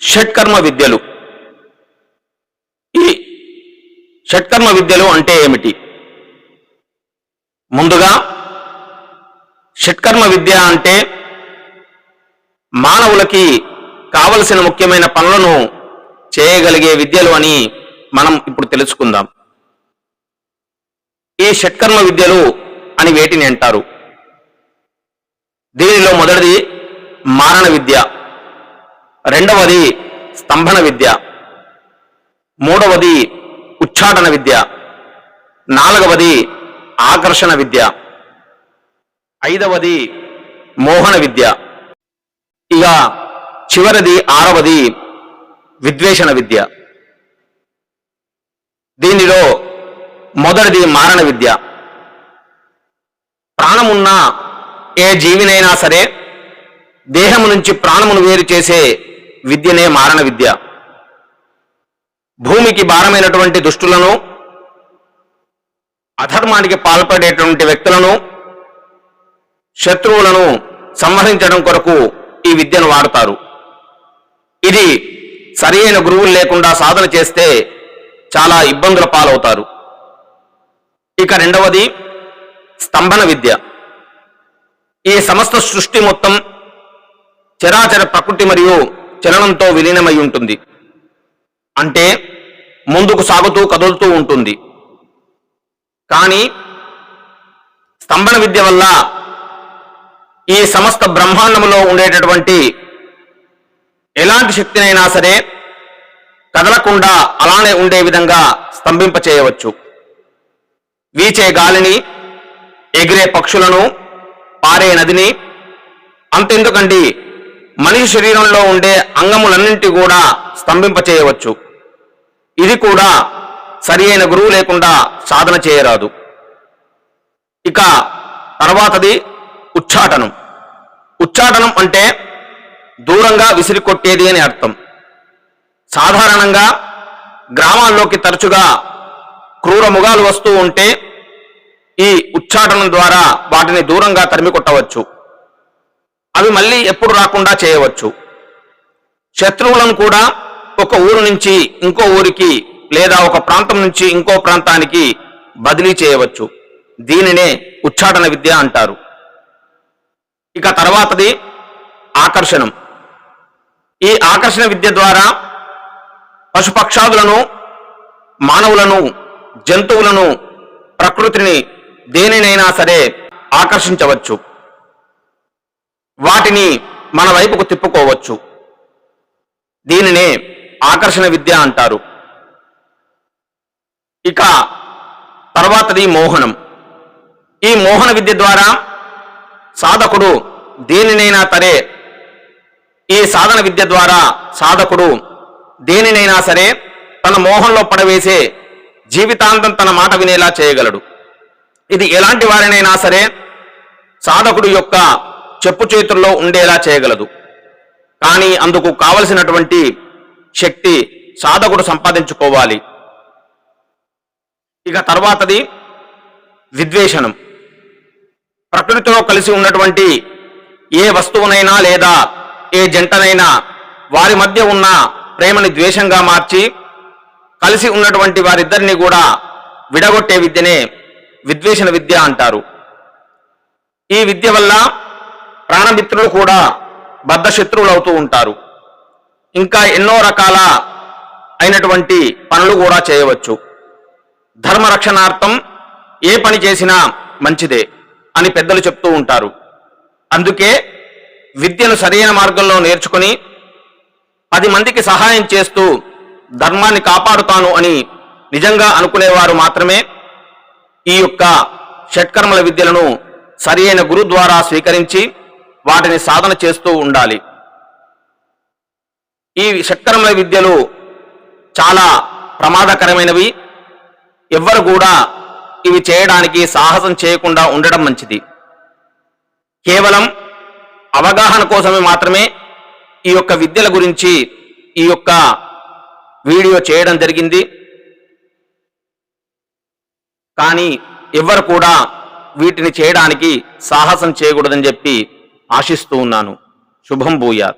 షట్కర్మ విద్యలు. ఈ షట్కర్మ విద్యలు అంటే ఏమిటి? ముందుగా షట్కర్మ విద్య అంటే మానవులకి కావలసిన ముఖ్యమైన పనులను చేయగలిగే విద్యలు అని మనం ఇప్పుడు తెలుసుకుందాం. ఈ షట్కర్మ విద్యలు అని వేటిని అంటారు? దీనిలో మొదటిది మారణ విద్య. రెండవది స్తంభన విద్య. మూడవది ఉచ్చాటన విద్య. నాలుగవది ఆకర్షణ విద్య. ఐదవది మోహన విద్య. ఇక చివరిది ఆరవది విద్వేషణ విద్య. దీనిలో మొదటిది మారణ విద్య. ప్రాణమున్న ఏ జీవినైనా సరే దేహము నుంచి ప్రాణమును వేరు చేసే విద్యనే మారణ విద్య. భూమికి భారమైనటువంటి దుష్టులను అధర్మానికి పాల్పడేటువంటి వ్యక్తులను శత్రువులను సంహరించడం కొరకు ఈ విద్యను వాడతారు. ఇది సరియైన గురువులు లేకుండా సాధన చేస్తే చాలా ఇబ్బందుల పాలవుతారు. ఇక రెండవది స్తంభన విద్య. ఈ సమస్త సృష్టి మొత్తం చరాచర ప్రకృతి మరియు చలనంతో విలీనమై ఉంటుంది. అంటే ముందుకు సాగుతూ కదులుతూ ఉంటుంది. కానీ స్తంభన విద్య వల్ల ఈ సమస్త బ్రహ్మాండములో ఉండేటటువంటి ఎలాంటి శక్తినైనా సరే కదలకుండా అలానే ఉండే విధంగా స్తంభింప చేయవచ్చు వీచే గాలిని ఎగిరే పక్షులను పారే నదిని అంతెందుకండి మనిషి శరీరంలో ఉండే అంగములన్నింటి కూడా స్తంభింప చేయవచ్చు ఇది కూడా సరి అయిన గురువు లేకుండా సాధన చేయరాదు. ఇక తర్వాతది ఉచ్చాటనం. ఉచ్చాటనం అంటే దూరంగా విసిరి కొట్టేది అని అర్థం. సాధారణంగా గ్రామాల్లోకి తరచుగా క్రూర ముగాలు వస్తూ ఉంటే ఈ ఉచ్చాటనం ద్వారా వాటిని దూరంగా తరిమి కొట్టవచ్చు అవి మళ్ళీ ఎప్పుడు రాకుండా చేయవచ్చు. శత్రువులను కూడా ఒక ఊరు నుంచి ఇంకో ఊరికి లేదా ఒక ప్రాంతం నుంచి ఇంకో ప్రాంతానికి బదిలీ చేయవచ్చు. దీనినే ఉచ్చాటన విద్య అంటారు. ఇక తర్వాతది ఆకర్షణం. ఈ ఆకర్షణ విద్య ద్వారా పశుపక్షాదులను మానవులను జంతువులను ప్రకృతిని దేనినైనా సరే ఆకర్షించవచ్చు. వాటిని మన వైపుకు తిప్పుకోవచ్చు. దీనినే ఆకర్షణ విద్య అంటారు. ఇక తర్వాతది మోహనం. ఈ మోహన విద్య ద్వారా సాధకుడు దేనినైనా సరే ఈ సాధన విద్య ద్వారా సాధకుడు దేనినైనా సరే తన మోహంలో పడవేసే జీవితాంతం తన మాట వినేలా చేయగలడు. ఇది ఎలాంటి వారినైనా సరే సాధకుడు యొక్క చెప్పు చేతుల్లో ఉండేలా చేయగలదు. కానీ అందుకు కావలసినటువంటి శక్తి సాధకుడు సంపాదించుకోవాలి. ఇక తర్వాతది విద్వేషణం. ప్రకృతితో కలిసి ఉన్నటువంటి ఏ వస్తువునైనా లేదా ఏ జంటనైనా వారి మధ్య ఉన్న ప్రేమని ద్వేషంగా మార్చి కలిసి ఉన్నటువంటి వారిద్దరిని కూడా విడగొట్టే విద్యనే విద్వేషణ విద్య అంటారు. ఈ విద్య వల్ల ప్రాణమిత్రులు కూడా బద్ధ శత్రువులు అవుతూ ఉంటారు. ఇంకా ఎన్నో రకాల అయినటువంటి పనులు కూడా చేయవచ్చు. ధర్మరక్షణార్థం ఏ పని చేసినా మంచిదే అని పెద్దలు చెప్తూ ఉంటారు. అందుకే విద్యను సరైన మార్గంలో నేర్చుకుని పది మందికి సహాయం చేస్తూ ధర్మాన్ని కాపాడుతాను అని నిజంగా అనుకునేవారు మాత్రమే ఈ యొక్క షట్కర్మల విద్యలను సరి అయిన గురు ద్వారా స్వీకరించి వాటిని సాధన చేస్తూ ఉండాలి. ఈ షట్కర్మల విద్యలు చాలా ప్రమాదకరమైనవి. ఎవ్వరు కూడా ఇవి చేయడానికి సాహసం చేయకుండా ఉండడం మంచిది. కేవలం అవగాహన కోసమే మాత్రమే ఈ యొక్క విద్యల గురించి ఈ యొక్క వీడియో చేయడం జరిగింది. కానీ ఎవ్వరు కూడా వీటిని చేయడానికి సాహసం చేయకూడదని చెప్పి ఆశిస్తూ ఉన్నాను. శుభం భూయాత్.